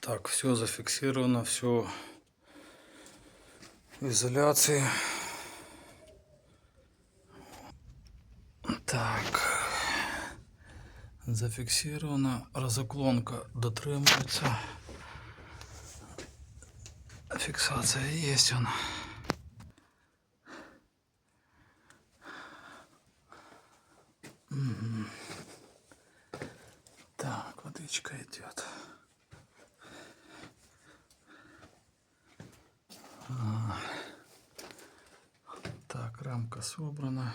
Так, все зафиксировано, все в изоляции. Так. Зафіксирована, розоклонка дотримується. фиксация есть вона. Угу. Так, водичка идет. Рамка собрана.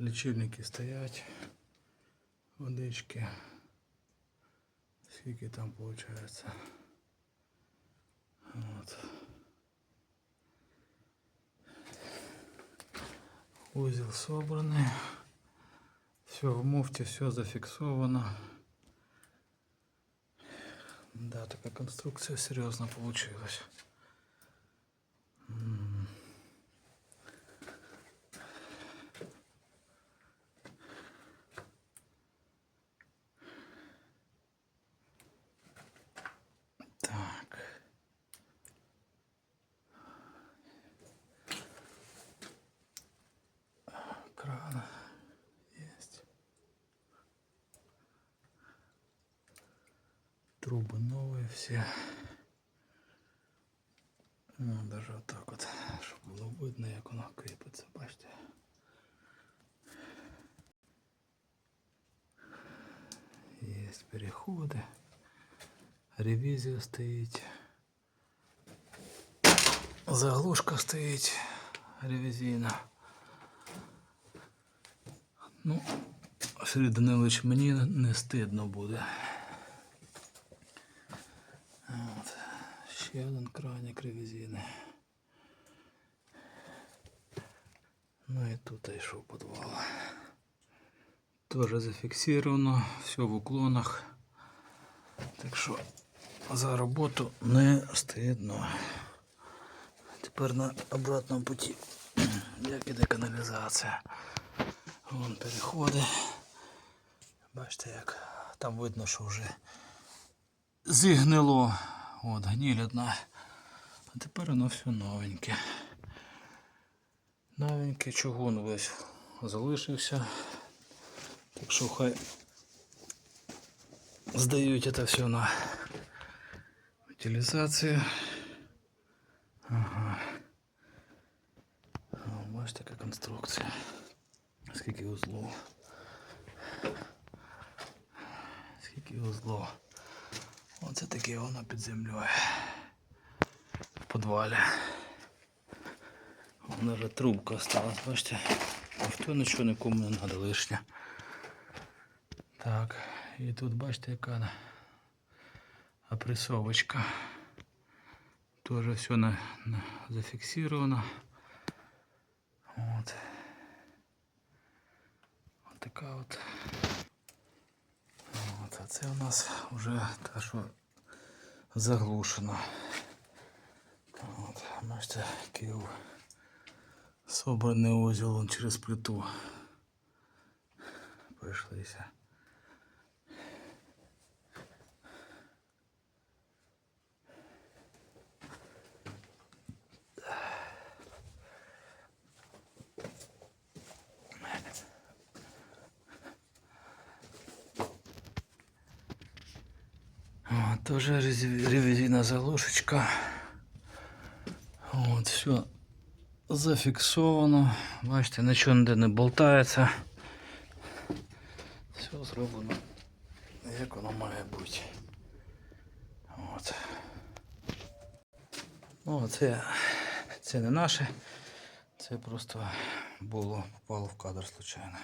Лічильники стоять. Водички. Скільки там виходить? От. Узел собраний. Все в муфте, все зафиксовано. Да, такая конструкция серьезно получилась. Трубы новые все. Ну, даже вот так вот, щоб було видно, як воно кріпиться, бачите. Есть переходи. Ревізія стоїть. Заглушка стоїть ревізійна. Ну, Сергій Данилович, мені не стидно буде. Ще один краник ревізійний. Ну і тут йшов підвал. Тоже зафіксировано, все в уклонах. Так що за роботу не стидно. Тепер на обратному путі. Як іде каналізація. Вон переходи. Бачите, як там видно, що вже зігнило. От, гніль одна. А тепер воно все новеньке. Новеньке чугун весь залишився. Так що хай здають це все на утилізацію. Ага. Бачите, яка конструкція. Скільки узлов. Скільки узлов. Оце таке воно під землею. В підвалі. Вона вже трубка осталась, бачите? Ніхто нічого нікому не треба лишнє. Так, і тут бачите, яка опресовочка. Тоже все на, на, зафиксировано. Вот. Вот така от. Це у нас вже те, що заглушено. От, бачите, який собраний озіл через плиту. Прийшлися. Рез- ревизийная заглушечка. Вот, все зафіксовано. Бачите, нічого ніде не болтається. Все зроблено, як воно має бути. От. Ну, це, це не наше. Це просто було, попало в кадр случайно.